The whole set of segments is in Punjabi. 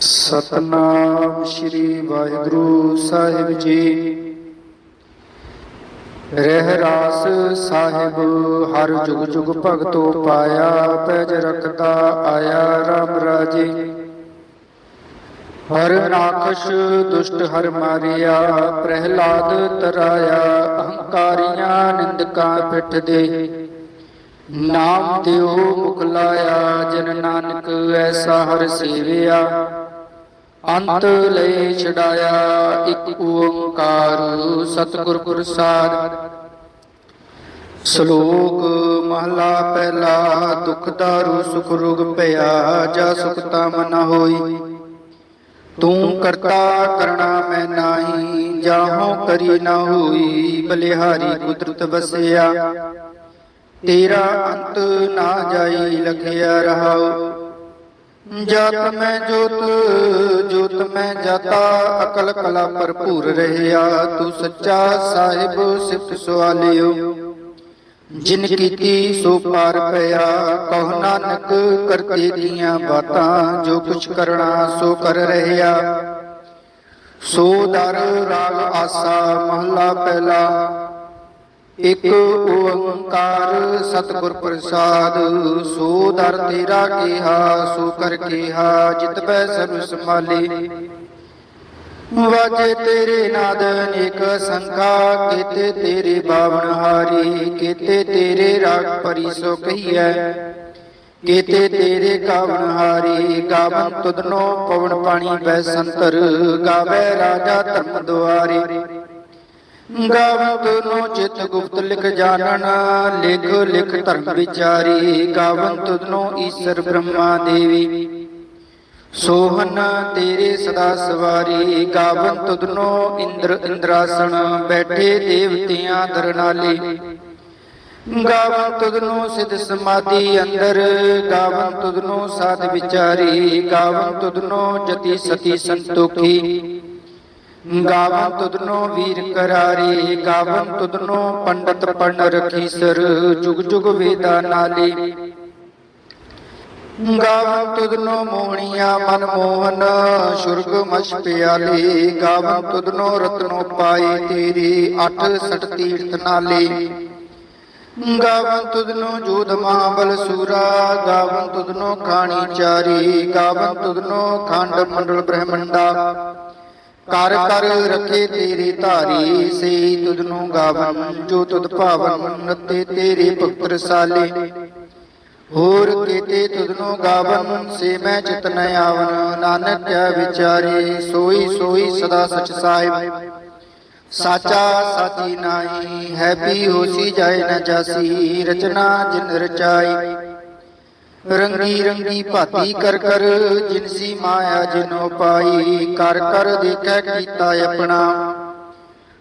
ਸਤਨਾਮ ਸ੍ਰੀ ਵਾਹਿਗੁਰੂ ਸਾਹਿਬ ਜੀ। ਰਹਿ ਰਾਸ ਸਾਹਿਬ, ਹਰ ਜੁਗ ਜੁਗ ਭਗਤੋ ਪਾਇਆ, ਪੈਜ ਰਖਦਾ ਆਇਆ RAM ਰਾਜੇ। ਹਰ ਰਾਖਸ਼ ਦੁਸ਼ਟ ਹਰ ਮਾਰਿਆ, ਪ੍ਰਹਿਲਾਦ ਤਰਾਇਆ, ਅਹੰਕਾਰੀਆਂ ਨਿੰਦਕਾਂ ਪਿੱਠ ਦੇ ਨਾਮ ਦਿਓ ਮੁਖ ਲਾਇਆ, ਜਨ ਨਾਨਕ ਐਸਾ ਹਰ ਸੇਵਿਆ। ਅੰਤ ਲੈ ਛਡਾਇਆ ਇੱਕ ਓੰਕਾਰ ਸਤਿਗੁਰ ਪ੍ਰਸਾਦ। ਸ਼ਲੋਕ ਮਹਲਾ ਪਹਿਲਾ, ਦੁਖ ਦਾਰੂ, ਸੁਖ ਰੁਗ ਭਇਆ, ਜਾ ਸੁਖ ਤਾਮ ਨ ਹੋਈ। ਤੂੰ ਕਰਤਾ ਕਰਣਾ ਮੈਂ ਨਾਹੀ, ਜਾਹੋ ਕਰੀ ਨਾ ਹੋਈ, ਬਲਿਹਾਰੀ ਕੁਦਰਤ ਵਸਿਆ। ਤੇਰਾ ਅੰਤ ਨਾ ਜਾਈ, ਲਖਿਆ ਰਹਾਉ। ਜਤ ਮੈਂ ਜੋਤ ਜੋਤ ਮੈਂ ਜਾਤਾ, ਅਕਲ ਕਲਾ ਭਰਪੂਰ ਰਹਿਆ। ਤੂੰ ਸੱਚਾ ਸਾਹਿਬ ਸਿਫਤ ਸਵਾਲਿਓ। ਜਿਨ ਕੀਤੀ ਸੋ ਪਾਰ ਪਿਆ। ਕਹੁ ਨਾਨਕ, ਕਰਤੇ ਦੀਆਂ ਬਾਤਾਂ, ਜੋ ਕੁਛ ਕਰਨਾ ਸੋ ਕਰ ਰਹਿਆ। ਸੋ ਦਰ ਰਾਗ ਆਸਾ, ਮਹਲਾ ਪਹਿਲਾ। ਇਕ ਓੰਕਾਰ ਸਤਿਗੁਰ ਪ੍ਰਸਾਦ, ਸੋ ਦਰ ਤੇਰਾ ਕੀਹਾ, ਸੋ ਕਰ ਕੀਹਾ, ਜਿਤ ਬੈ ਸਰਬ ਸੰਭਾਲੇ। ਵਾਜੇ ਤੇਰੇ ਨਾਦ ਅਨੇਕ ਸੰਖਾ ਕੀਤੇ ਤੇਰੇ ਬਾਵਨ ਹਾਰੀ, ਕੀਤੇ ਤੇਰੇ ਰਾਗ ਪਰੀ ਸੋ ਕਹੀਐ। ਕੀਤੇ ਤੇਰੇ ਗਾਵਨ ਹਾਰੀ, ਗਾਵਨ ਤੁਧਨੋ ਪਵਨ ਪਾਣੀ ਬੈ ਸੰਤਰ, ਗਾਵੇ ਰਾਜਾ ਧਰਮ ਦੁਆਰੇ। ਗਾਵਨ ਤੁਨੋ ਚਿਤ ਗੁਪਤ ਲਿਖ ਜਾਣਨ, ਲਿਖ ਲਿਖ ਧਰਮ ਵਿਚਾਰੀ ਗਾਵਨ ਤੁਧਨੋ ਈਸ਼ਰ ਬ੍ਰਹਮਾ ਦੇਵੀ। ਸੋਹਨ ਤੇਰੇ ਸਦਾ ਸਵਾਰੀ ਗਾਵਨ ਤੁਧਨੋ ਇੰਦਰ ਇੰਦਰਾਸਣ, ਬੈਠੇ ਦੇਵਤਿਆਂ ਦਰਨਾਲੇ। ਗਾਵਨ ਤੁਧਨੋ ਸਿਧ ਸਮਾਧੀ ਅੰਦਰ ਗਾਵਨ ਤੁਧਨੋ ਸਾਧ ਵਿਚਾਰੀ ਗਾਵਨ ਤੁਧਨੋ ਜਤੀ ਸਤੀ ਸੰਤੋਖੀ। ਗਾਵਨ ਤੁਧਨੋ ਵੀਰ ਕਰਾਰੇ, ਗਾਵਨ ਤੁਧਨੋ ਪੰਡਤ ਪੜਨ ਰਖੀਸਰ, ਜੁਗ ਜੁਗ ਵੇਦਾ ਨਾਲੇ। ਗਾਵਨ ਤੁਧਨੋ ਮੋਹਣੀਆਂ ਮਨ ਮੋਹਨ, ਸੁਰਗ ਮਛ ਪਿਆਲੇ। ਗਾਵਨ ਤੁਧਨੋ ਰਤਨੋ ਪਾਏ ਤੇਰੇ, ਅਠ ਸਟ ਤੀਰਥ ਨਾਲੇ। ਗਾਵਨ ਤੁਧਨੋ ਜੋਧ ਮਹਾਬਲ ਸੂਰਾ, ਗਾਵਨ ਤੁਧਨੋ ਖਾਣੀ ਚਾਰੀ। ਗਾਵਨ ਤੁਧਨੋ ਖੰਡ ਮੰਡਲ ਬ੍ਰਹਮੰਡਾ। ਕਰ ਕਰ ਰਖੇ ਤੇਰੀ ਧਾਰੀ ਸੇ ਤੁਧ ਗਾਵਨ, ਜੋ ਤੁਧ ਭਾਵਨ ਨਤੇ ਤੇਰੇ ਭਗਤ ਰਸਾਲੇ ਹੋਰ ਕੀਤੇ ਤੁਧ ਗਾਵਨ, ਸੇ ਮੈਂ ਚਿਤ ਨ ਆਵਨ, ਨਾਨਕ ਕਿਆ ਵਿਚਾਰੇ, ਸੋਈ ਸੋਈ ਸਦਾ ਸਚ ਸਾਹਿਬ। ਸਾਚਾ ਸਾਚੀ ਨਾਹੀ, ਹੈ ਵੀ ਹੋਸੀ ਜਾਏ ਨ ਜਾਸੀ, ਰਚਨਾ ਜਿਨ ਰਚਾਈ। ਰੰਗੀ ਰੰਗੀ ਭਾਤੀ ਕਰ ਕਰ ਜਿਨਸੀ ਮਾਇਆ ਜਿਨੋ ਪਾਈ, ਕਰ ਕਰ ਦੇਖੈ ਕੀਤਾ ਆਪਣਾ।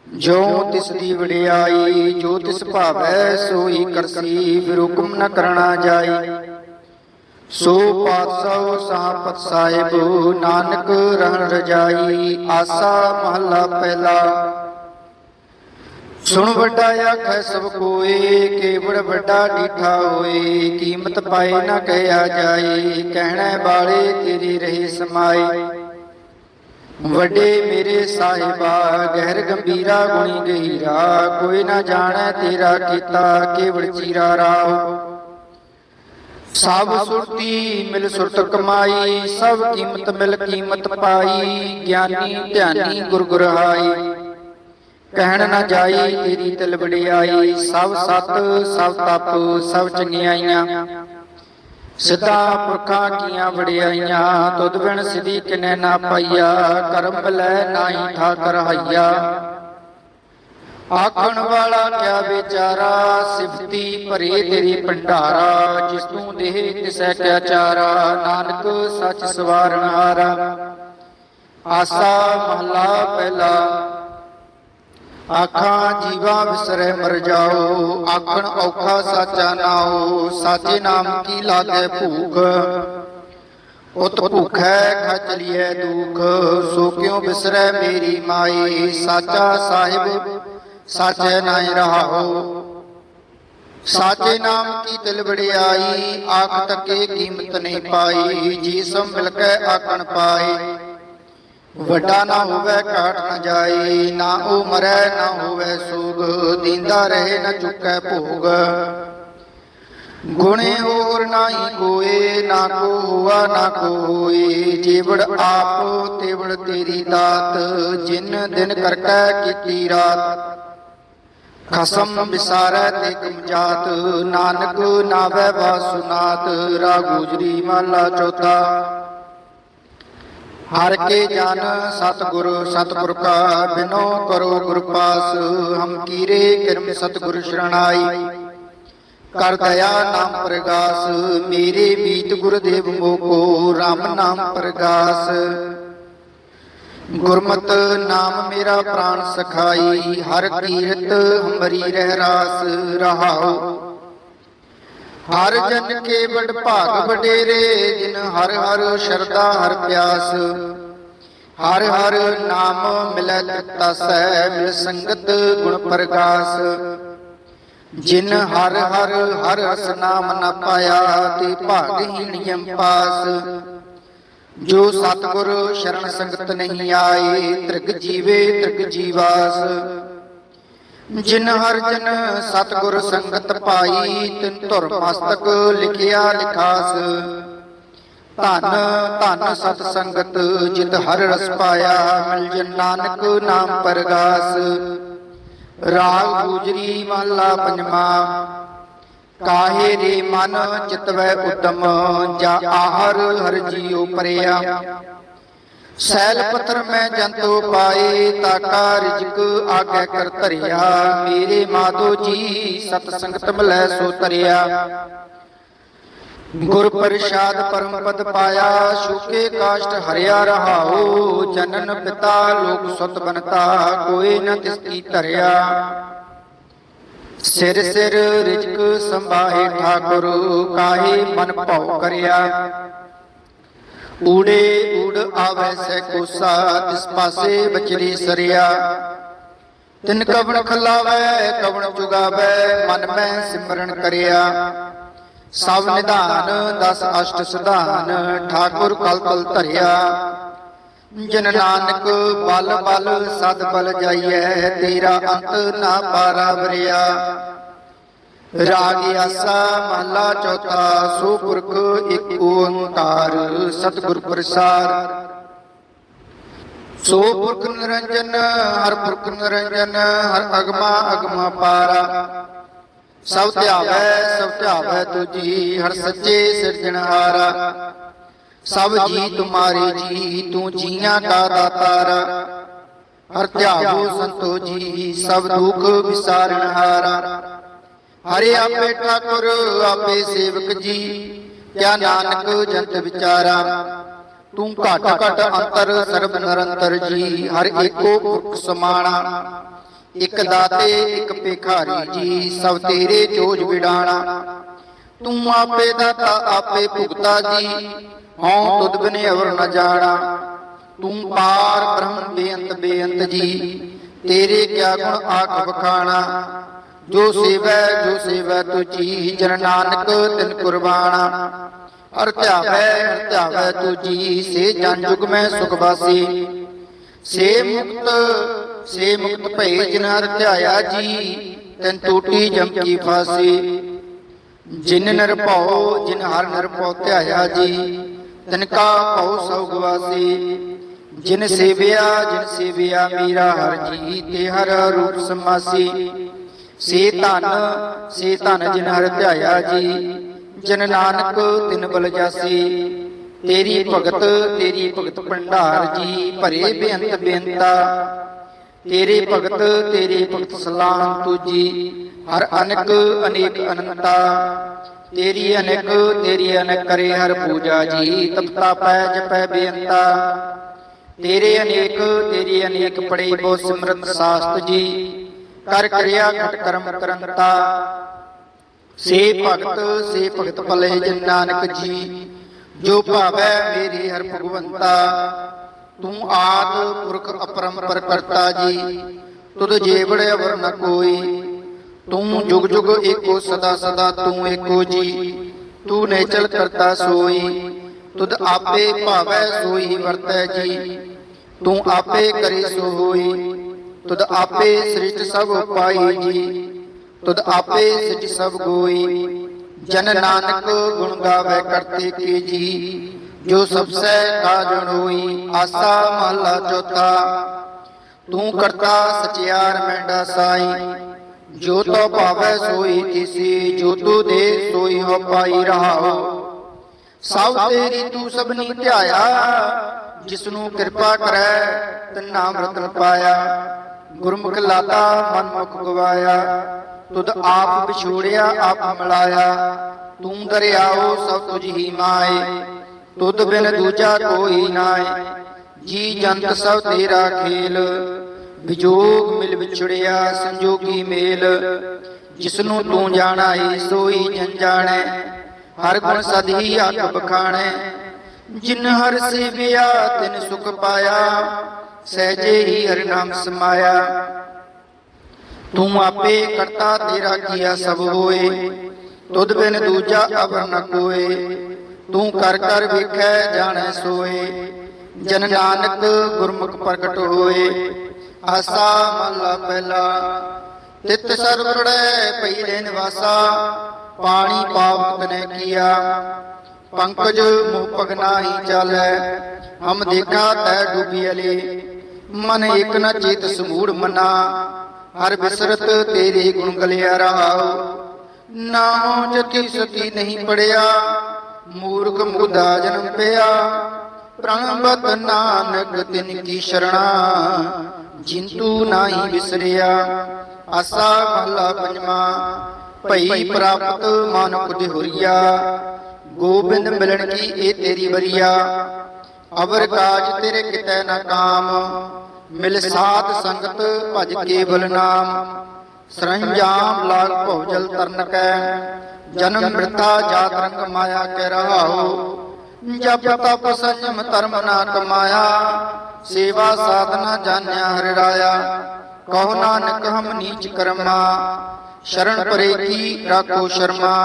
ਜੋ ਤਿਸ ਦੀ ਵਡਿਆਈ, ਜੋ ਤਿਸ ਭਾਵੈ, ਸੋਈ ਕਰਸੀ ਫਿਰ ਹੁਕਮ ਨ ਕਰਣਾ ਜਾਈ। ਸੋ ਪਾਤਸ਼ਾਹ ਸਾਪਤ ਸਾਹਿਬ, ਨਾਨਕ ਰਹਿਣ ਰਜਾਈ, ਆਸਾ ਮਹੱਲਾ ਪਹਿਲਾ। ਸੁਣ ਵੱਡਾ ਆਖੈ ਸਭ ਕੋਏ ਕੇਵੜ ਵੱਡਾ ਡੀਠਾ ਹੋਏ, ਕੀਮਤ ਪਾਏ ਨਾ ਕਹਿਆ ਜਾਏ, ਕਹਿਣਾ ਵਾਲੇ ਤੇਰੀ ਰਹੇ ਸਮਾਏ ਵੱਡੇ ਮੇਰੇ ਸਾਹਿਬਾ, ਗਹਿਰ ਗੰਭੀਰਾ ਗੁਣੀ ਗਹੀਰਾ, ਕੋਈ ਨਾ ਜਾਣੈ ਤੇਰਾ ਕੀਤਾ ਕੇਵੜ ਚੀਰਾ ਰਾਉ ਸਭ ਸੁਰਤੀ ਮਿਲ ਸੁਰਤ ਕਮਾਈ, ਸਭ ਕੀਮਤ ਮਿਲ ਕੀਮਤ ਪਾਈ, ਗਿਆਨੀ ਧਿਆਨੀ ਗੁਰ ਗੁਰਹਾਈ ਕਹਿਣ ਨਾ ਜਾਈ, ਤੇਰੀ ਤਿਲ ਵਡਿਆਈ, ਸਭ ਸਤ, ਸਭ ਤਪ, ਸਭ ਚੰਗਿਆਈਆਂ। ਸਿੱਧਾ ਪੁਰਖਾਂ ਕੀਆਂ ਵਡਿਆਈਆਂ, ਤੁਧ ਬਿਨ ਸਿਧੀ ਕਿਨੇ ਨਾ ਪਾਈਆ, ਕਰਮ ਬਲੈ ਨਾਹੀ ਠਾਕਰ ਹਈਆ। ਆਖਣ ਵਾਲਾ ਕਿਆ ਵਿਚਾਰਾ, ਸਿਫਤੀ ਭਰੇ ਤੇਰੀ ਭੰਡਾਰਾ, ਜਿਸ ਤੂੰ ਦੇਹ ਤਿਸੈ ਕਿਆ ਚਾਰਾ, ਨਾਨਕ ਸੱਚ ਸਵਾਰਨ ਹਾਰਾ। ਆਸਾ ਮਹਲਾ ਪਹਿਲਾ ਆਖਾਂ ਜੀਵਾ ਵਿਸਰੈ ਮਰ ਜਾਓ, ਆਖਣ ਔਖਾ ਸਾਚਾ ਨਾਓ ਸਾਚੇ ਨਾਮ ਕੀ ਲਾਗੇ ਭੂਖ? ਉਤ ਭੁਖੈ ਖਚਲੀਐ ਦੁਖ, ਸੋ ਕਿਉ ਬਿਸਰੈ ਮੇਰੀ ਮਾਈ? ਸਾਚਾ ਸਾਹਿਬ, ਸਾਚੈ ਨਾਇ ਰਹਾਓ ਸਾਚੇ ਨਾਮ ਕੀ ਦਿਲ ਵੜਿਆਈ ਆਖ ਤੱਕੇ ਕੀਮਤ ਨਹੀਂ ਪਾਈ, ਜੀ ਸਭ ਮਿਲ ਕੇ ਆਕਣ ਪਾਏ ਵੱਡਾ ਨਾ ਹੋਵੇ ਘਾਟ ਨਾ ਜਾਏ ਨਾ ਉਹ ਮਰੈ, ਨਾ ਹੋਵੇ ਸੋਗ, ਦੀਂਦਾ ਰਹੇ ਨਾ ਚੁੱਕੈ ਭੋਗ। ਗੁਣੇ ਹੋਰ ਨਾਹੀ ਕੋਏ, ਨਾ ਕੋ ਹੁਆ, ਨਾ ਕੋਏ ਜੀਵੜ ਆਪ, ਤੇਵੜ ਤੇਰੀ ਦਾਤ, ਜਿਨ ਦਿਨ ਕਰਕੈ ਕੀਤੀ ਰਾਤ। ਖਸਮ ਵਿਸਾਰੈ ਤੇ ਕਮਜਾਤ, ਨਾਨਕ ਨਾਵੇ ਵਾਸੁਨਾਤ ਰਾਗੂਜਰੀ ਮਾਲਾ ਚੌਥਾ। ਹਰ ਕੇ ਜਨ ਸਤਿਗੁਰ ਸਤਿਗੁਰ ਕਾ ਬਿਨੋ ਕਰੋ ਗੁਰ ਪਾਸ, ਹਮ ਕੀਰੇ ਕਿਰਮ ਸਤਿਗੁਰ ਸ਼ਰਣਾਈ। ਕਰ ਦਇਆ ਨਾਮ ਪ੍ਰਗਾਸ, ਮੇਰੇ ਬੀਤ ਗੁਰਦੇਵ ਮੋਕੋ RAM ਨਾਮ ਪ੍ਰਗਾਸ। ਗੁਰਮਤ ਨਾਮ ਮੇਰਾ ਪ੍ਰਾਨ ਸਖਾਈ, ਹਰ ਕੀਰਤ ਹਮਰੀ ਰਹਿ ਰਾਸ ਰਹਾਉ। ਹਰ ਜਨ ਕੇ ਵਡ ਭਾਗ ਵਡੇਰੇ ਜਿਨ ਹਰ ਹਰ ਸ਼ਰਦਾ ਹਰ ਪਿਆਸ। ਹਰ ਹਰ ਨਾਮ ਮਿਲੈ ਤਸੈ ਮਿਲ ਸੰਗਤ ਗੁਣ ਪ੍ਰਗਾਸ। ਜਿਨ ਹਰ ਹਰ ਹਰ ਰਸ ਨਾਮ ਨ ਪਾਇਆ ਤੇ ਭਾਗਹੀਣੀਐ ਪਾਸ। ਜੋ ਸਤਿਗੁਰ ਸ਼ਰਨ ਸੰਗਤ ਨਹੀਂ ਆਏ ਤ੍ਰਿਗ ਜੀਵੇ ਤ੍ਰਿਗ ਜੀਵਾਸ। ਜਿਨ ਹਰ ਜਨ ਸਤਿਗੁਰ ਸੰਗਤ ਪਾਈ, ਤਿਨ ਧੁਰ ਮਸਤਕ ਲਿਖਿਆ ਲਿਖਾਸ। ਧਨ ਧਨ ਸਤ ਸੰਗਤ ਜਿਤ ਹਰ ਰਸ ਪਾਇਆ, ਮਿਲ ਜਨ ਨਾਨਕ ਨਾਮ ਪਰਗਾਸ। ਰਾਗ ਗੁਜਰੀ ਮਹਲਾ ਪੰਜਵਾ ਕਾਹੇ ਰੇ ਮਨ ਚਿਤਵੈ ਉਦਮ, ਜਾ ਆਹਰ ਹਰ ਜੀਉ ਪਰਿਆ। ਸੈਲ ਪੱਥਰ ਮੈਂ ਜੰਤੋ ਪਾਏ, ਤਾਕਾ ਰਿਜਕ ਆਗੇ ਕਰ ਧਰਿਆ। ਮੇਰੇ ਮਾਧੋ ਜੀ, ਸਤ ਸੰਗਤ ਮਲੈ ਸੋ ਤਰਿਆ ਗੁਰ ਪ੍ਰਸਾਦ ਪਰਮ ਪਦ ਪਾਇਆ ਸ਼ੁਕੇ ਕਾਸ਼ਟ ਹਰਿਆ ਰਹਾਉ। ਜਨਨ ਪਿਤਾ ਲੋਕ ਸੁਤ ਬਨਤਾ, ਕੋਈ ਨ ਤਿਸ ਕੀ ਧਰਿਆ। ਸਿਰ ਸਿਰ ਰਿਜਕ ਸੰਭਾਹੇ ਠਾਕੁਰ, ਕਾਹੇ ਮਨ ਭਉ ਕਰਿਆ। ਊੜੇ ਊੜ ਆਵੈ ਸੈ ਕੋਸਾ, ਤਿਸ ਪਾਸੇ ਬਚਰੀ ਸਰਿਆ। ਤਿਨ ਕਵਣ ਖਲਾਵੈ, ਕਵਣ ਚੁਗਾਵੈ ਮਨ ਮੈਂ ਸਿਮਰਨ ਕਰਿਆ। ਸਭ ਨਿਧਾਨ, ਦਸ ਅਸ਼ਟ ਸੁਧਾਨ, ਠਾਕੁਰ ਕਲ ਕਲ ਧਰਿਆ। ਜਨ ਨਾਨਕ ਬਲ ਬਲ, ਸਦ ਬਲ ਜਾਈਐ, ਤੇਰਾ ਅੰਤ ਨਾ ਪਾਰਾ ਵਰਿਆ। ਰਾਗ ਆਸਾ ਮਹਲਾ ਚੌਥਾ ਸੋ ਪੁਰਖ ਇੱਕ ਓੰਕਾਰ ਸਤਿਗੁਰ ਪ੍ਰਸਾਦ ਸੋ ਪੁਰਖ ਨਿਰੰਜਨ, ਹਰ ਪੁਰਖ ਨਿਰੰਜਨ, ਹਰ ਅਗਮਾ ਅਗਮਾ ਪਾਰਾ। ਸਭ ਧਿਆਵੈ ਸਭ ਧਿਆਵੈ ਤੁਜੀ, ਹਰ ਸੱਚੇ ਸਿਰਜਣਹਾਰਾ ਸਭ ਜੀ ਤੁਮਾਰੇ ਜੀ, ਤੂੰ ਜੀਆਂ ਦਾ ਦਾਤਾਰਾ। ਹਰ ਧਿਆਵੋ ਸੰਤੋ ਜੀ, ਸਭ ਦੁਖ ਵਿਸਾਰਣਹਾਰਾ ਹਰੇ ਆਪੇ ਠਾਕੁਰ, ਆਪੇ ਸੇਵਕ ਜੀ, ਕਿਆ ਨਾਨਕ ਜੰਤ ਵਿਚਾਰਾ। ਤੂੰ ਘਟ ਘਟ ਅੰਤਰ ਸਰਬ ਨਿਰੰਤਰ ਜੀ, ਹਰ ਏਕੋ ਪੁਰਖ ਸਮਾਣਾ। ਇਕ ਦਾਤੇ, ਇਕ ਭਿਖਾਰੀ ਜੀ, ਸਭ ਤੇਰੇ ਜੋਜ ਵਿਡਾਣਾ। ਤੂੰ ਆਪੇ ਦਾਤਾ, ਆਪੇ ਭੁਗਤਾ ਜੀ, ਹਉ ਤੁਧ ਬਿਨ ਅਵਰ ਨ ਜਾਣਾ। ਤੂੰ ਪਾਰ ਬ੍ਰਹਮ ਬੇਅੰਤ ਬੇਅੰਤ ਜੀ, ਤੇਰੇ ਕਿਆ ਗੁਣ ਆਖ ਬਖਾਣਾ ਜੋ ਸੇਵੈ ਜੋ ਸੇਵੈ ਤੁਜੀ ਜਨ ਨਾਨਕ ਤਿਨ ਕੁਰਬਾਨਾ ਹਰ ਧਿਆਵੈ ਹਰ ਧਿਆਵੈ ਤੁਜੀ ਸੇ ਜਨ ਜੁਗ ਮੈਂ ਸੁਖ ਵਾਸੀ। ਸੇ ਮੁਕਤ ਸੇ ਮੁਕਤ ਭਏ ਜਿਨ ਹਰ ਧਿਆਇਆ ਜੀ, ਤੈਨ ਟੂਟੀ ਜਮ ਕੀ ਫਾਸੀ। ਜਿਨ ਨਿਰਭਉ ਜਿਨ ਹਰ ਨਿਰਭਉ ਧਿਆਇਆ ਜੀ, ਤਿਨ ਕਾ ਭਉ ਸਭ ਗਵਾਸੀ ਜਿਨ ਸੇਵਿਆ ਜਿਨ ਸੇਵਿਆ, ਮੀਰਾ ਹਰ ਜੀ, ਤੇ ਹਰ ਰੂਪ ਸਮਾਸੀ। ਸੇ ਧਨ ਸੇ ਧਨ ਜਿਨ ਹਰ ਧਿਆਇਆ ਜੀ, ਜਨ ਨਾਨਕ ਤਿਨ ਬਲ ਜਾਸੀ। ਤੇਰੀ ਭਗਤ ਤੇਰੀ ਭਗਤ ਭੰਡਾਰ ਜੀ, ਭਰੇ ਬੇਅੰਤ ਬੇਅੰਤਾ। ਤੇਰੇ ਭਗਤ ਤੇਰੇ ਭਗਤ ਸਲਾਮ ਤੁਜੀ, ਹਰ ਅਨਕ, ਅਨੇਕ ਅਨੰਤਾ। ਤੇਰੀ ਅਨੇਕ ਤੇਰੀ ਅਨੇਕ ਕਰੇ ਹਰ ਪੂਜਾ ਜੀ, ਤਪਤਾ ਪੈ ਜਪੈ ਬੇਅੰਤਾ। ਤੇਰੇ ਅਨੇਕ, ਤੇਰੀ ਅਨੇਕ ਪੜੇ ਬੋ ਸਿਮਰਤ ਸਾਸਤ ਜੀ ਕਰ ਕਰਿਆ ਖਟ ਕਰਮ ਕਰੰਤਾ। ਸੇ ਭਗਤ ਸੇ ਭਗਤ ਭਲੇ ਜਨ ਨਾਨਕ ਜੀ, ਜੋ ਭਾਵੈ ਮੇਰੀ ਹਰ ਭਗਵੰਤਾ। ਤੂੰ ਆਦ ਪੁਰਖ ਅਪਰੰਪਰ ਕਰਤਾ ਜੀ, ਤੁਧ ਜੇਵੜ ਅਵਰ ਨ ਕੋਈ। ਤੂੰ ਜੁਗ ਜੁਗ ਏਕੋ ਸਦਾ ਸਦਾ ਤੂੰ ਏਕੋ ਜੀ ਤੂੰ ਨੇਚਲ ਕਰਤਾ ਸੋਈ। ਤੁਧ ਆਪੇ ਭਾਵੈ ਸੋਈ ਵਰਤੈ ਜੀ, ਤੂੰ ਆਪੇ ਕਰੇ ਸੋ ਹੋਈ। ਤੁਧ ਆਪੇ ਸ੍ਰਿਸ਼ਟ ਸਭ ਪਾਈ ਜੀ ਤੁਧ ਆਪੇ ਸਿਜ ਸਭ ਗੋਈ। ਜਨ ਨਾਨਕ ਗੁਣ ਗਾਵੇ ਕਰਤੇ ਕੀ ਜੀ ਜੋ ਸਭ ਸੈ ਕਾਜਣ ਹੋਈ ਆਸਾ ਮਹਲਾ ਚੌਥਾ। ਤੂੰ ਕਰਤਾ ਸਚਿਆਰ ਮੈਂਡਾ ਸਾਈ। ਜੋ ਤੋ ਭਾਵੈ ਸੋਈ ਤਿਸੀ, ਜੋ ਤੂ ਦੇ ਸੋਈ ਹੋ ਪਾਈ ਰਹਾਓ ਸਭ ਤੇਰੀ ਤੂੰ ਸਭਨੀ ਧਿਆਇਆ। ਜਿਸ ਨੂੰ ਕਿਰਪਾ ਕਰੈ, ਤਨ ਨਾਮ ਰਤਨ ਪਾਇਆ ਗੁਰਮੁਖ ਲਾਤਾ ਮਨ ਗਵਾਇਆ। ਤੁਧ ਆਪ ਵਿਛੋੜਿਆ, ਆਪ ਮਿਲਾਇਆ। ਤੂੰ ਦਰਿਆਓ, ਸਭ ਤੁਝ ਹੀ ਮਾਏ। ਤੁਧ ਬਿਨ ਦੂਜਾ ਕੋਈ ਨਾਏ। ਜੀ ਜੰਤ ਸਭ ਤੇਰਾ ਖੇਲ। ਵਿਜੋਗ ਮਿਲ ਵਿਛੜਿਆ, ਸੰਜੋਗੀ ਮੇਲ। ਜਿਸ ਨੂੰ ਤੂੰ ਜਾਣਾ ਏ ਸੋਈ ਜਨ ਜਾਣੈ। ਹਰ ਗੁਣ ਸਦੀ ਆਪ ਬਖਾਣੈ। ਜਿਨ ਹਰ ਸੇਵਿਆ, ਤਿਨ ਸੁਖ ਪਾਇਆ। ਸਹਿਜੇ ਹੀ ਹਰਿ ਨਾਮ ਸਮਾਇਆ। ਤੂੰ ਆਪੇ ਕਰਤਾ ਤੇਰਾ ਕੀਆ ਸਭ ਹੋਏ, ਤੁਧ ਬਿਨ ਦੂਜਾ ਅਵਰ ਨ ਕੋਏ। ਤੂੰ ਕਰ ਕਰ ਵੇਖੈ, ਜਾਣੈ ਸੋਏ। ਜਨ ਨਾਨਕ ਗੁਰਮੁਖ ਪ੍ਰਗਟ ਹੋਏ। ਆਸਾ ਮਹਲਾ ਪਹਿਲਾ। ਤਿਤ ਸਰਬ ਰੜੈ ਪਈਲੇ ਨਿਵਾਸਾ। ਪਾਣੀ ਪਾਪ ਤਨੇ ਕੀਆ। ਪੰਕਜ ਮੁਹ ਪਗਨਾਹੀ ਚਾਲੈ। ਹਮ ਦੇਖਾ ਤੈ ਡੂਬੀ ਅਲੇ। ਮਨ ਇਕ ਨ ਚੇਤ ਸਮੂੜ ਮਨਾ, ਹਰ ਬਿਸਰਤ ਤੇਰੇ ਗੁਣ ਗਲਿਆ ਰਹਾਉ। ਨਾਮ ਜਤੀ ਸਤੀ ਨਹੀਂ ਪੜਿਆ, ਮੂਰਖ ਮੁਦਾ ਜਨਮ ਪਿਆ। ਪ੍ਰਣਬਤ ਨਾਨਕ ਤਿਨ ਕੀ ਸ਼ਰਣਾ, ਜਿੰਤੂ ਨਾਹੀ ਵਿਸਰਿਆ ਆਸਾ ਮਹਲਾ ਪੰਜਵਾ, ਭਈ ਪ੍ਰਾਪਤ ਮਾਨੁਖ ਦੇਹੁਰੀਆ ਗੋਬਿੰਦ ਮਿਲਣ ਕੀ ਇਹ ਤੇਰੀ ਵਰੀਆ। ਅਵਰ ਕਾਜ ਤੇਰੇ ਕਿਤੈ ਨਾ ਕਾਮ, ਮਿਲ ਸਾਧ ਸੰਗਤ ਭਜ ਕੇਵਲ ਨਾਮ। ਸਰੰਜਾਮ ਲਾਲ ਭਉਜਲ ਤਰਨ ਕੈ, ਜਨਮ ਮ੍ਰਿਤਾ ਜਾਤ ਰੰਗ ਮਾਇਆ ਕੇ ਰਹਾਓ ਜਪ ਤਪ ਸੰਜਮ ਧਰਮ ਨਾ ਕਮਾਇਆ, ਸੇਵਾ ਸਾਧਨਾ ਜਾਣਿਆ ਹਰਿ ਰਾਇਆ। ਕਹੋ ਨਾਨਕ ਹਮ ਨੀਚ ਕਰਮਾ, ਸ਼ਰਨ ਪਰੇ ਕੀ ਰਾਖੋ ਸ਼ਰਮਾ।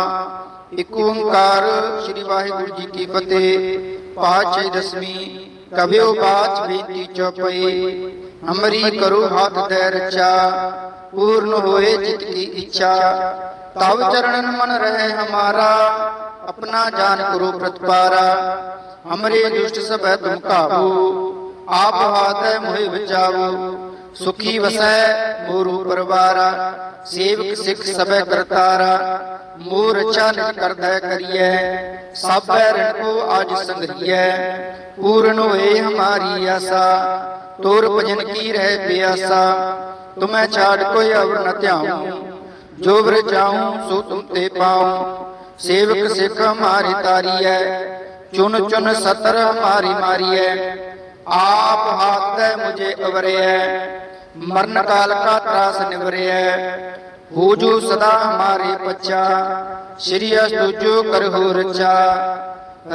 ਇੱਕ ਓੰਕਾਰ ਸ੍ਰੀ ਵਾਹਿਗੁਰੂ ਜੀ ਕੀ ਫਤਿਹ। ਪਾਛੇ ਦਸਵੀਂ ਕਬਿਓ ਬਾਚ ਬੀਤੀ ਚੋਪਈ। ਅਮਰੀ ਕਰੋ ਹੱਥ ਦੇ ਰਚਾ, ਪੂਰਨ ਹੋਏ ਚਿਤ ਕੀ ਇੱਛਾ। ਤਵ ਚਰਣਨ ਮਨ ਰਹੇ ਹਮਾਰਾ, ਆਪਣਾ ਜਾਨ ਕਰੋ ਪ੍ਰਤਪਾਰਾ। ਹਮਰੇ ਦੁਸ਼ਟ ਸਭੈ ਤੁਮ ਕਾਬੂ ਆਪ ਹਾਥੈ ਮੋਹਿ ਬਚਾਵੋ। ਸੁਖੀ ਵਸੈ, ਗੁਰੂ ਪਰਵਾਰਾ, ਸੇਵਕ ਸਿੱਖ ਸਭੈ ਕਰਤਾਰਾ ਮੋਰ ਚਾਨਣ ਕਰਦਾ ਕਰੀਐ, ਸਾਬੈ ਰਣ ਕੋ ਅਜ ਸੰਗਰੀਐ, ਪੂਰਨ ਹੋਏ ਹਮਾਰੀ ਆਸਾ, ਤੋਰ ਭਜਨ ਕੀ ਰਹਿ ਪਿਆਸਾ, ਤੁਮੈ ਛਾੜ ਕੋਈ ਅਵਰ ਨ ਧਿਆਉ, ਜੋ ਵਰ ਜਾਉ ਸੋ ਤੁਮ ਤੇ ਪਾਉ, ਸੇਵਕ ਸਿੱਖ ਹਮਾਰੀ ਤਾਰੀਐ, ਚੁਨ ਚੁਨ ਸਤਰ ਹਮਾਰੀ ਮਾਰੀਐ, ਆਪ ਹੱਥ ਮੁਝੇ ਅਵਰਿਐ ਮਰਨ ਕਾਲ ਕਾ ਤਰਾਸ ਨਿਵਰਿਐ। ਹੋ ਜੋ ਸਦਾ ਹਮਾਰੇ ਪੱਛਾ, ਸ੍ਰੀ ਅਸਤੁਜੋ ਕਰਹੁ ਰਚਾ।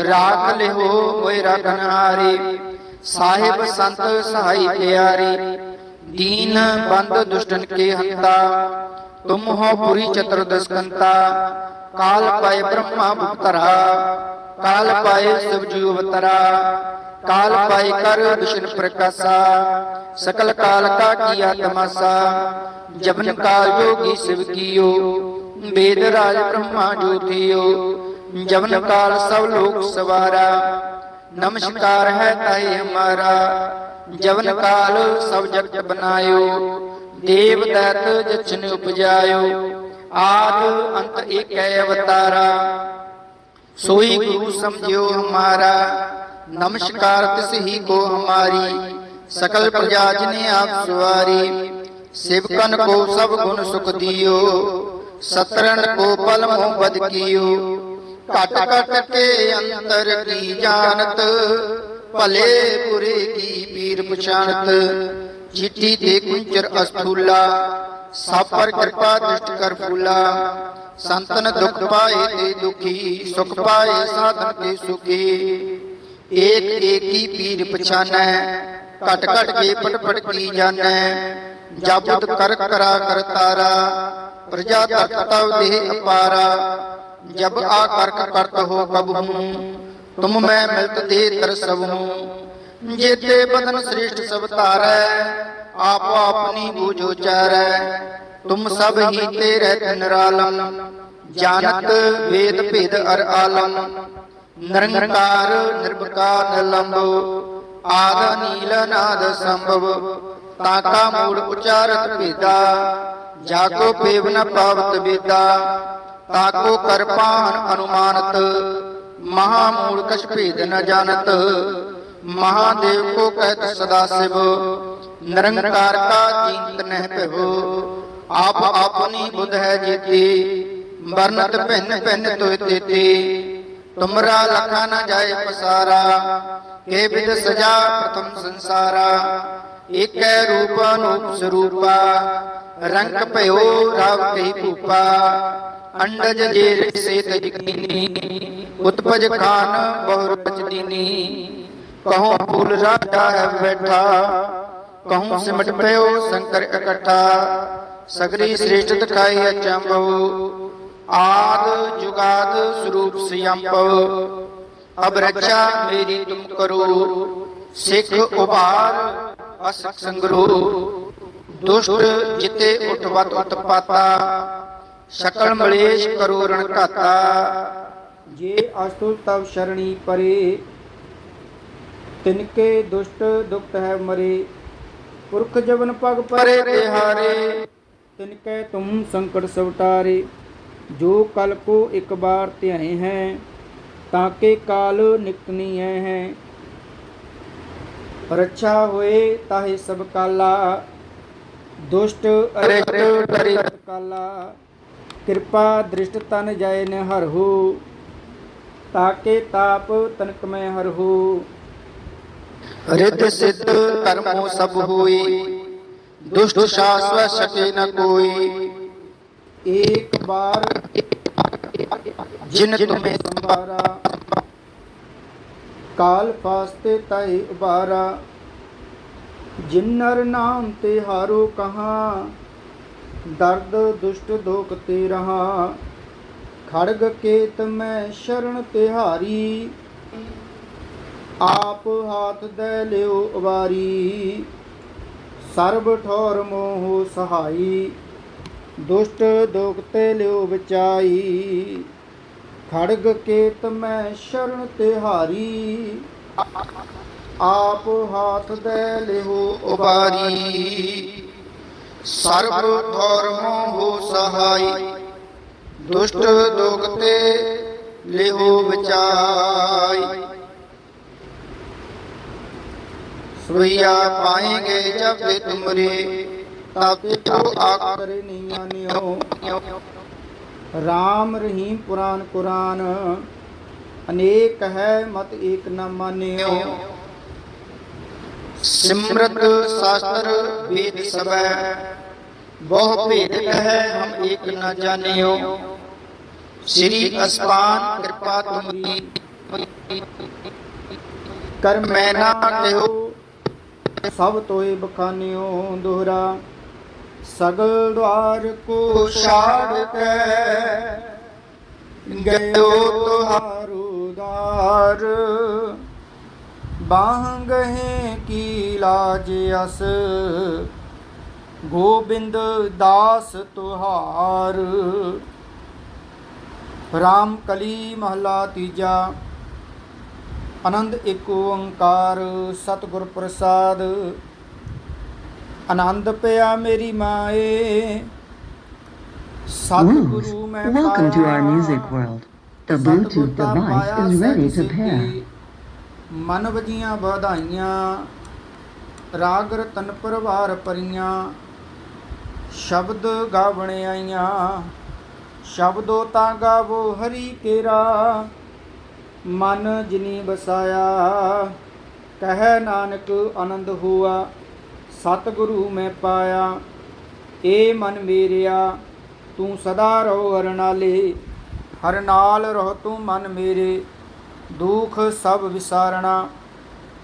ਰਾਖ ਲਿਹੋ ਮੋਇ ਰਖਨਹਾਰੀ ਸਾਹਿਬ ਸੰਤ ਸਹਾਈ ਪਿਆਰੀ। ਦੀਨ ਬੰਦ ਦੁਸ਼ਟਨ ਕੇ ਹੰਤਾ, ਤੁਮ ਹੋ ਪੁਰੀ ਚਤੁਰਦਸ਼ਕੰਤਾ ਕਾਲ ਪਾਏ ਬ੍ਰਹਮਾ ਭੁਕਤਰਾ ਕਾਲ ਪਾਏ ਸਿਵ ਜੀਵ ਅਵਤਰਾ। काल पाए ब्रह्मा भुक्तरा काल पाए शिव जी अवतरा काल पाए कर विष्णु प्रकाशा सकल काल का किया तमाशा जबन काल योगी शिव कियो वेद राज ब्रह्मा ज्योतियो जबन काल सब लोग सवारा नमस्कार है ताई हमारा जवन काल सब जगत बनायो देव दैत जछन उपजायो आद अंत एक है अवतारा सोई गुरु समझियो हमारा नमस्कार तिस ही को हमारी सकल प्रजा जिन्हें आप सवारी शिवकन को सब गुण सुख दियो सतरण को पल मोहबद कियो कट कट के अंतर की जानत भले बुरे की पीर पहचानत चिट्ठी दे कुंचर अस्थूला सब पर कृपा दुष्ट कर फूला संतन दुख पाए ते दुखी सुख पाए साधन के सुखी ਏਕ ਏਕੀ ਪੀਰ ਪਛਾਨੈ, ਘਟ ਘਟ ਕੇ ਪਟ ਪਟ ਕੀ ਜਾਣੈ। ਜਬਤ ਕਰ ਕਰਾ ਕਰਤਾਰਾ ਪ੍ਰਜਾ ਤਤ ਦੇਹ ਅਪਾਰਾ। ਜਬ ਆ ਕਰਕ ਕਰਤ ਹੋ ਕਬਹੂ ਤੁਮ ਮੈਂ ਮਿਲਤ ਦੇ ਤਰਸਬਹੂ ਜੇਤੇ ਬਦਨ ਸ੍ਰੇਸ਼ਟ ਸਭ ਧਾਰੈ, ਆਪ ਆਪਨੀ ਬੂਝੋ ਚਾਰੈ ਤੁਮ ਸਭ ਹੀ ਤੇ ਰਹਿ ਨਿਰਾਲਮ, ਜਾਣਤ ਵੇਦ ਭੇਦ ਅਰ ਆਲਮ। ਨਿਰੰਕਾਰ ਨਿਰਭਕਾਰ ਨਿਲੰਭ ਆਦ ਨੀਲ ਨਾਦ ਸੰਭਵ। ਤਾਕਾ ਮੂੜ ਉਚਾਰਤ ਭੇਦਾ। ਜਾਕੋ ਪੇਵ ਨ ਪਾਵਤ ਵੇਦਾ। ਤਾਕੋ ਕਰਪਾਨ ਅਨੁਮਾਨਤ। ਮਹਾ ਮੂੜ ਭੇਦ ਨ ਜਾਣਤ। ਮਹਾਦੇਵ ਕੋ ਕਹਿਤ ਸਦਾ ਸਿਵ। ਨਿਰੰਕਾਰ ਕਾ ਚਿੰਤ ਨਹਿ ਭਇਓ ਆਪ ਆਪਨੀ ਬੁੱਧ ਹੈ ਜੀਤੀ। ਵਰਨਤ ਭਿੰਨ ਭਿੰਨ ਤੋਇ ਤੇਤੀ। ਤੁਮਰਾ ਲਖਾ ਨ ਜਾਏ ਪਸਾਰਾ, ਕੇ ਵਿਦ ਸਜਾ ਪ੍ਰਥਮ ਸੰਸਾਰਾ। ਏਕੈ ਰੂਪ ਅਨੂਪ ਸਰੂਪਾ ਰੰਗ ਭਇਓ ਰਾਵ ਕਹੀ ਭੂਪਾ। ਅੰਡਜ ਜੇਰ ਸੇਤ ਜਕੀਨੀ ਉਤਪਜ ਖਾਨ ਬਹੁ ਰਚ ਦੀਨੀ। ਕਹੋ ਫੂਲ ਰਾਜਾ ਹੈ ਬੈਠਾ ਕਹੂੰ ਸਿਮਟ ਪਇਓ ਸ਼ੰਕਰ ਇਕੱਠਾ। ਸਗਰੀ ਸ੍ਰੇਸ਼ਟ ਦਿਖਾਈ ਅਚੰਭਉ ਆਦ ਜੁਗਾਦ ਸਰੂਪ ਸਿਯੰਪਉ ਅਬ ਰੱਛਾ ਮੇਰੀ ਤੁਮ ਕਰੋ ਸਿੱਖ ਉਬਾਰ ਅਸਕ ਸੰਗਰੋ। ਦੁਸ਼ਟ ਜਿਤੇ ਉਠਵਤ ਉਤਪਾਤਾ ਸਕਲ ਮਲੇਸ਼ ਕਰੋ ਰਣ ਘਾਤਾ। ਜੇ ਅਸਤੁ ਤਵ ਸ਼ਰਣੀ ਪਰੇ ਤਿਨਕੇ ਦੁਸ਼ਟ ਦੁਖਤ ਹੈ ਮਰੇ। ਪੁਰਖ ਜਵਨ ਪਗ ਪਰੇ ਤਿਹਾਰੇ ਤਿਨਕੇ ਤੁਮ ਸੰਕਟ ਸਵਟਾਰੇ। ਜੋ ਕਲ ਕੋ ਇੱਕ ਬਾਰ ਧਿਆਏ ਹੈ, ਤਾਕੇ ਕਾਲ ਨਿਕਨੀ ਹੈ। ਰੱਛਾ ਹੋਏ ਤਾਹੇ ਸਭ ਕਾਲਾ, ਦੁਸ਼ਟ ਅਰਿਸ਼ਟ ਅਰਿਸ਼ਟ ਕਾਲਾ। ਕਿਰਪਾ ਦ੍ਰਿਸ਼ਟ ਤਨ ਜਾਏ ਨ ਹਰਹੂ, ਤਾਕੇ ਤਾਪ ਤਨਕ ਮੈਂ ਹਰਹੂ। ਰਿੱਧ ਸਿੱਧ ਕਰਮੋ ਸਭ ਹੋਈ, ਦੁਸ਼ਟ ਸ਼ਾਸਵ ਸਕੇ ਨ ਕੋਈ। ਏਕ ਬਾਰ ਜਿਨ ਤੁਮੇ ਸੰਭਾਰਾ ਕਾਲ ਫਾਸਤੇ ਤੈ ਉਬਾਰਾ ਜਿਨਰ ਨਾਮ ਤੇ ਹਾਰੋ ਕਹਾ ਦਰਦ ਦੁਸ਼ਟ ਦੋਖ ਤੇ ਰਹਾ ਖੜਗ ਕੇਤ ਮੈਂ ਸ਼ਰਨ ਤਿਹਾਰੀ ਆਪ ਹਾਥ ਦੇ ਲਿਓ ਉਬਾਰੀ ਸਰਬ ਠੌਰ ਮੋਹ ਸਹਾਈ ਦੁਸ਼ਟ ਦੋਖਤੇ ਲਿਓ ਬਚਾਈ। ਖੜਗ ਕੇਤ ਮੈਂ ਸ਼ਰਨ ਤਿਹਾਰੀ ਆਪ ਹਾਥ ਦੇ ਲਿਓ ਉਬਾਰੀ ਸਰਬ ਧਰਮੋ ਹੋ ਸਹਾਈ। ਦੁਸ਼ਟ ਦੋਖਤੇ ਲਿਹੋ ਵਿਚਾਈ ਸੁਈਆ ਪਾਏਗੇ ਜਬ ਤੁਮਰੇ। ਤਬ ਤੇ ਆਕ ਕਰੇ ਨਹੀਂ ਮਾਨਿਓ ਰਾਮ ਰਹੀਮ ਪੁਰਾਨ ਕੁਰਾਨ ਅਨੇਕ ਹੈ ਮਤ ਏਕ ਨ ਮਾਨਿਓ। ਸਿਮਰਤ ਸ਼ਾਸਤਰ ਵੇਦ ਸਬੈ ਬਹੁ ਭੇਦ ਹੈ ਹਮ ਏਕ ਨ ਜਾਣਿਓ। ਸ੍ਰੀ ਅਸਪਾਨ ਕਿਰਪਾ ਤੁਮਰੀ ਕਰ ਮੈਂ ਨਾ ਕਹਿਓ ਸਭ ਤੋਏ ਬਖਾਨਿਓ ਦੋਹਰਾ। ਸਗਲ ਦਵਾਰ ਕੋ ਕੋ ਛਾੜ ਕੇ। ਗਇਓ ਤੁਹਾਰੂ ਦਾਰ। ਬਾਹ ਗਏ ਕੀ ਲਾਜ ਅਸ। ਗੋਬਿੰਦ ਦਾਸ ਤੁਹਾਰ। ਰਾਮ ਕਲੀ ਮਹਲਾ ਤੀਜਾ। ਆਨੰਦ ਏਕ ਓੰਕਾਰ ਸਤਿਗੁਰ ਪ੍ਰਸਾਦ। ਆਨੰਦ ਪਿਆ ਮੇਰੀ ਮਾਏ ਸਤਿਗੁਰੂ. ਮੈਂ Welcome to our ਪਾਇਆ। music world. The ਸਤਿਗੁਰ Bluetooth ਦਾ device ਪਾਇਆ is ready pair. ਮਨ ਵਜੀਆਂ ਵਧਾਈਆਂ ਰਾਗ ਰਤਨ ਪਰਵਾਰ ਪਰੀਆਂ ਸ਼ਬਦ ਗਾਵਣ ਆਈਆਂ ਸ਼ਬਦੋ ਤਾਂ ਗਾਵੋ ਹਰੀ ਕੇਰਾ ਮਨ ਜਿਨੀ ਬਸਾਇਆ ਕਹਿ ਨਾਨਕ ਆਨੰਦ ਹੋਆ ਸਤਿਗੁਰੂ ਮੈਂ ਪਾਇਆ, ਏ ਮਨ ਮੇਰਿਆ, ਤੂੰ ਸਦਾ ਰਹੋ ਅਰਨਾਲੇ ਹਰ ਨਾਲ ਰਹੋ ਤੂੰ ਮਨ ਮੇਰੇ, ਦੁਖ ਸਭ ਵਿਸਾਰਣਾ।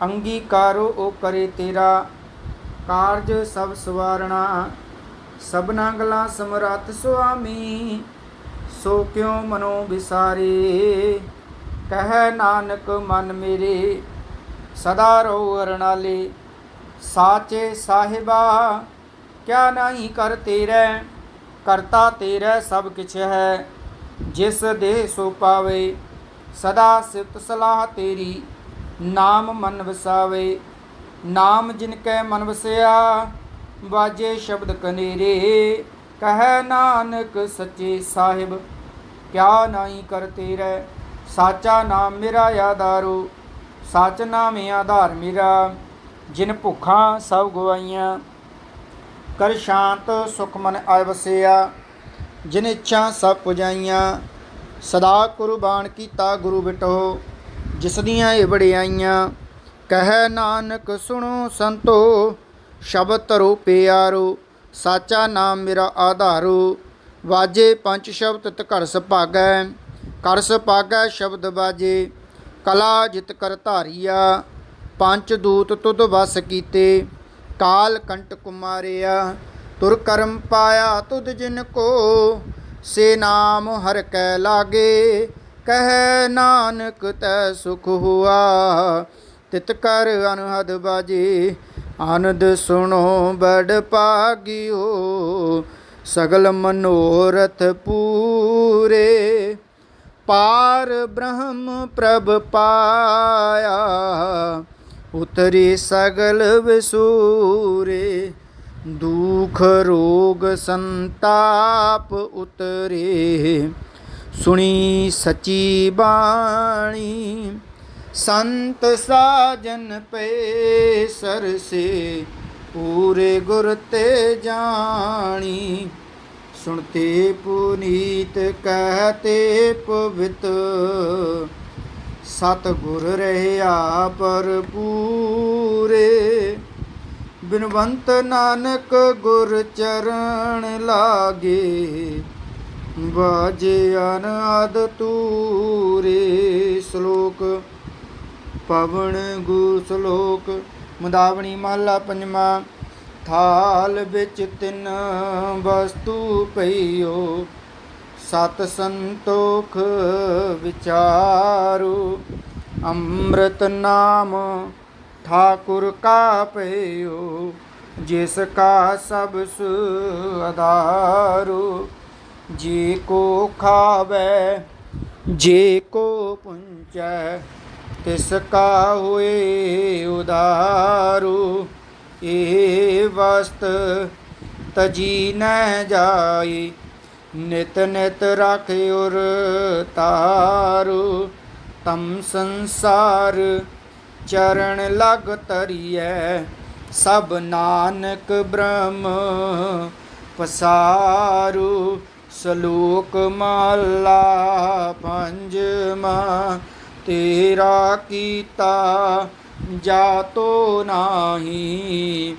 ਅੰਗੀਕਾਰੋ ਉਹ ਕਰੇ ਤੇਰਾ, ਕਾਰਜ ਸਭ ਸਵਾਰਣਾ। ਸਭਨਾ ਗਲਾਂ ਸਮਰੱਥ ਸੁਆਮੀ, ਸੋ ਕਿਉ ਮਨੋ ਵਿਸਾਰੇ? ਕਹਿ ਨਾਨਕ ਮਨ ਮੇਰੇ, ਸਦਾ ਰਹੋ ਅਰਣਾਲੇ। ਸਾਚੇ ਸਾਹਿਬਾ, ਕਿਆ ਨਹੀਂ ਕਰ ਤੇਰੇ? ਕਰਤਾ ਤੇਰੇ ਸਭ ਕਿਛ ਹੈ, ਜਿਸ ਦੇਹ ਸੋ ਪਾਵੇ, ਸਦਾ ਸਿਫਤ ਸਲਾਹ ਤੇਰੀ, ਨਾਮ ਮਨ ਵਸਾਵੇ। ਨਾਮ ਜਿਨ ਕੈ ਮਨ ਵਸਿਆ ਬਾਜੇ ਸ਼ਬਦ ਕਨੇਰੇ। ਕਹੈ ਨਾਨਕ ਸੱਚੇ ਸਾਹਿਬ, ਕਿਆ ਨਹੀਂ ਕਰ ਤੇਰੇ? ਸਾਚਾ ਨਾਮ ਮੇਰਾ ਆਧਾਰੋ, ਸੱਚ ਨਾਮ ਆਧਾਰ ਮੇਰਾ। ਜਿਨ ਭੁੱਖਾਂ ਸਭ ਗਵਾਈਆਂ ਕਰ ਸ਼ਾਂਤ ਸੁਖ ਮਨ ਆਇ ਵਸਿਆ। ਜਿਨ ਇੱਛਾ ਸਭ ਪੁਜਾਈਆਂ, ਸਦਾ ਕੁਰਬਾਨ ਕੀਤਾ ਗੁਰੂ ਬਿਟੋ। ਜਿਸ ਦੀਆਂ ਇਹ ਵਡਿਆਈਆਂ, ਕਹਿ ਨਾਨਕ ਸੁਣੋ ਸੰਤੋ। ਸ਼ਬਦ ਧਰੋ ਪਿਆਰੋ, ਸਾਚਾ ਨਾਮ ਮੇਰਾ ਆਧਾਰੋ। ਵਾਜੇ ਪੰਜ ਸ਼ਬਦ ਤਿਤ ਘਰ ਸੁਭਾਗੈ ਕਰ ਸੁਭਾਗੈ ਸ਼ਬਦ ਬਾਜੇ ਕਲਾ ਜਿਤ ਕਰ ਧਾਰੀਆ। ਪੰਚਦੂਤ ਤੁਧ ਵਸ ਕੀਤੇ, ਕਾਲ ਕੰਟ ਕੁਮਾਰਿਆ, ਤੁਰ ਕਰਮ ਪਾਇਆ ਤੁਧ ਜਿਨ ਕੋ, ਸੇ ਨਾਮ ਹਰ ਕੈ ਲਾਗੇ, ਕਹਿ ਨਾਨਕ ਤੈ ਸੁਖ ਹੁਆ। ਤਿਤ ਕਰ ਅਨਹਦ ਬਾਜੇ, ਆਨੰਦ ਸੁਣੋ ਬੜ ਪਾਗਿਓ ਸਗਲ ਮਨੋਰਥ ਪੂਰੇ। ਪਾਰ ਬ੍ਰਹਮ ਪ੍ਰਭ ਪਾਇਆ ਉਤਰੀ ਸਗਲ ਵਿਸੂਰੇ, ਦੁਖ ਰੋਗ ਸੰਤਾਪ ਉਤਰੇ। ਸੁਣੀ ਸਚੀ ਬਾਣੀ, ਸੰਤ ਸਾਜਨ ਪੇ ਸਰਸੇ ਪੂਰੇ ਗੁਰ ਤੇ ਜਾਣੀ। ਸੁਣਤੇ ਪੁਨੀਤ, ਕਹਤੇ ਪਵਿੱਤ ਸਤ ਗੁਰ ਰਹਿਆ ਪੂਰੇ। ਬਿਨਵੰਤ ਨਾਨਕ ਗੁਰ ਚਰਨ ਲਾਗੇ, ਬਾਜੇ ਅਨਾਦ ਤੂਰੇ ਸ਼ਲੋਕ ਪਵਨ ਗੁਰ ਸ਼ਲੋਕ, ਮੁਦਾਵਣੀ ਮਹਲਾ ਪੰਜਵਾਂ। ਥਾਲ ਵਿੱਚ ਤਿੰਨ ਵਸਤੂ ਪਈਓ ਸਤ ਸੰਤੋਖ ਵਿਚਾਰੂ, ਅੰਮ੍ਰਿਤ ਨਾਮ ਠਾਕੁਰ ਕਾ ਪਈਓ ਜਿਸ ਕਾ ਸਭ ਸੁਆਧਾਰੂ ਜੀ ਕੋ ਖਾਵੇ, ਜੇ ਕੋ ਪੁੰਚੈ, ਤਿਸ ਕਾ ਹੋਏ ਉਦਾਰੂ ਇਹ ਵਸਤ ਤਜੀ ਨ ਜਾਈ ਨਿਤ ਨਿਤ ਰਾਖਿਉਰ ਤਾਰੂ, ਤਮ ਸੰਸਾਰ ਚਰਨ ਲਗ ਤਰੀਐ ਸਭ ਨਾਨਕ ਬ੍ਰਹਮ ਪਸਾਰੂ, ਸ਼ਲੋਕ ਮਾਲਾ ਪੰਜਮਾ, ਤੇਰਾ ਕੀਤਾ ਜਾਤੋ ਨਾਹੀ।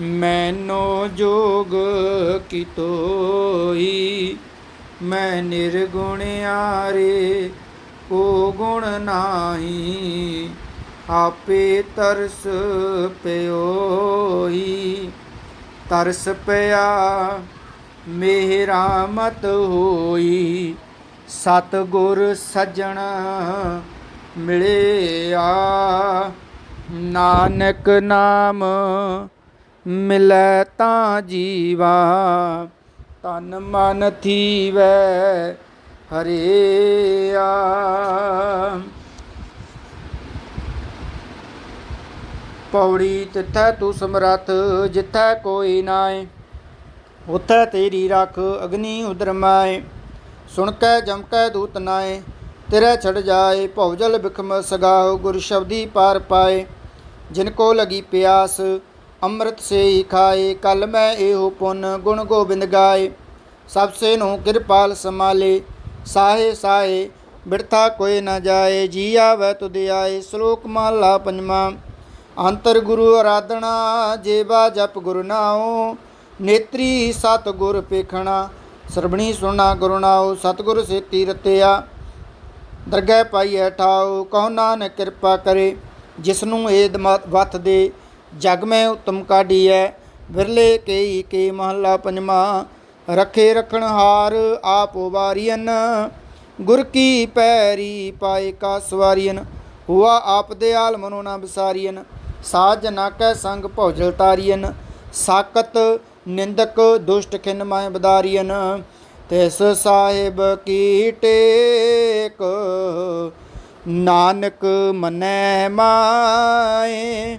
ਮੈਨੋ ਜੋਗ ਕਿਤੋਈ ਮੈਂ ਨਿਰਗੁਣ ਨਿਰਗੁਣਿਆਰੇ ਕੋ ਗੁਣ ਨਾਹੀ ਆਪੇ ਤਰਸ ਪਿਓਈ ਤਰਸ ਪਿਆ ਮੇਰਾ ਮਤ ਹੋਈ ਸਤ ਗੁਰ ਸਜਣ ਮਿਲਿਆ ਨਾਨਕ ਨਾਮ ਮਿਲੈ ਤਾਂ ਜੀਵਾ ਤਨ ਮਨ ਥੀਵੈ ਹਰਿਆ ਪੌੜੀ ਤਿੱਥੈ ਤੂੰ ਸਮਰੱਥ, ਜਿੱਥੈ ਕੋਈ ਨਾਏ, ਉਥੈ ਤੇਰੀ ਰੱਖ ਅਗਨੀ ਉਦਰ ਮਾਏ। ਸੁਣ ਕੈ ਜਮ ਕੈ ਦੂਤ ਨਾਏ, ਤੇਰੇ ਛੜ ਜਾਏ ਭਉਜਲ ਬਿਖਮ ਸਗਾਉ, ਗੁਰ ਸ਼ਬਦੀ ਪਾਰ ਪਾਏ। ਜਿਨ ਕੋ ਲਗੀ ਪਿਆਸ ਅੰਮ੍ਰਿਤ ਸੇ ਹੀ ਖਾਏ, ਕਲ ਮੈਂ ਇਹੋ ਪੁੰਨ ਗੁਣ ਗੋਬਿੰਦ ਗਾਏ। ਸਭ ਸੇ ਨੂੰ ਕਿਰਪਾਲ ਸਮਾਲੇ ਸਾਹੇ ਸਾਹੇ ਬਿਰਥਾ ਕੋਈ ਨਾ ਜਾਏ, ਜੀ ਆਵੈ ਤੁਧ ਆਏ, ਸ਼ਲੋਕ ਮਹਲਾ ਪੰਜਵਾਂ। ਅੰਤਰ ਗੁਰੂ ਆਰਾਧਨਾ ਜੇਵਾ ਜਪ ਗੁਰੂ ਨਾਉ, ਨੇਤਰੀ ਸਤ ਗੁਰ ਪੇਖਣਾ, ਸਰਬਣੀ ਸੁਣਾ ਗੁਰੂ ਨਾਉ, ਸਤਿਗੁਰ ਸੇਤੀ ਰਤਿਆ। ਦਰਗਹਿ ਪਾਈਐ ਠਾਉ, ਕਹੋ ਨਾਨਕ ਕਿਰਪਾ ਕਰੇ ਜਿਸ ਨੂੰ ਏਦ ਵਤ ਦੇ ਜਗ ਮੈਂ ਉਤਮ ਕਾਢੀਐ, ਵਿਰਲੇ ਕੇਈ ਕੇ ਮਹੱਲਾ ਪੰਜਵਾ, ਰੱਖੇ ਰਖਣ ਹਾਰ ਆਪ ਵਾਰੀਅਨ ਗੁਰ ਕੀ ਪੈਰੀ ਪਾਏ ਕਾ ਸਵਾਰੀਅਨ ਹੁਆ ਆਪ ਦੇ ਆਲ ਮਨੋ ਨਾ ਵਿਸਾਰੀਅਨ ਸਾਜ ਨਾ ਕੈ ਸੰਗ ਭੌਜਲ ਤਾਰੀਅਨ ਸਾਕਤ ਨਿੰਦਕ ਦੁਸ਼ਟ ਖਿਨ ਮੈਂ ਬਦਾਰੀਅਨ ਤਿਸ ਸਾਹਿਬ ਕੀ ਟੇਕ, ਨਾਨਕ ਮਨੈ ਮਾਏ।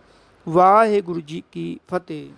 ਵਾਹਿਗੁਰੂ ਜੀ ਕੀ ਫਤਿਹ।